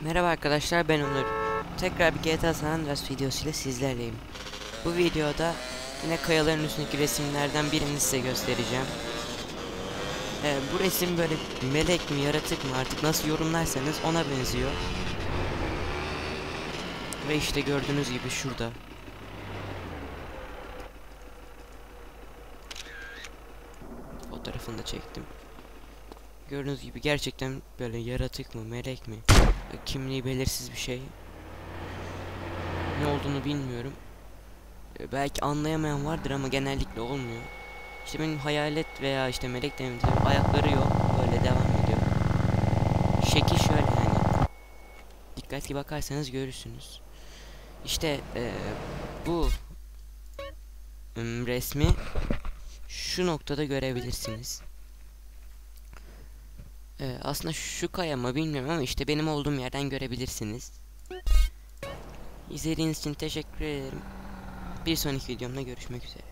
Merhaba arkadaşlar ben Onur. Tekrar bir GTA San Andreas videosuyla sizlerleyim. Bu videoda yine kayaların üstündeki resimlerden birini size göstereceğim. Ee, bu resim böyle melek mi yaratık mı artık nasıl yorumlarsanız ona benziyor. Ve işte gördüğünüz gibi şurada. Fotoğrafını da çektim. Gördüğünüz gibi gerçekten böyle yaratık mı melek mi? Kimliği belirsiz bir şey. Ne olduğunu bilmiyorum. E, belki anlayamayan vardır ama genellikle olmuyor. İşte benim hayalet veya işte melek demediğim ayakları yok böyle devam ediyor. Şekil şöyle yani. Dikkatli bakarsanız görürsünüz. İşte e, bu resmi şu noktada görebilirsiniz ee, aslında şu kaya mı bilmiyorum ama işte benim olduğum yerden görebilirsiniz. İzlediğiniz için teşekkür ederim. Bir sonraki videomda görüşmek üzere.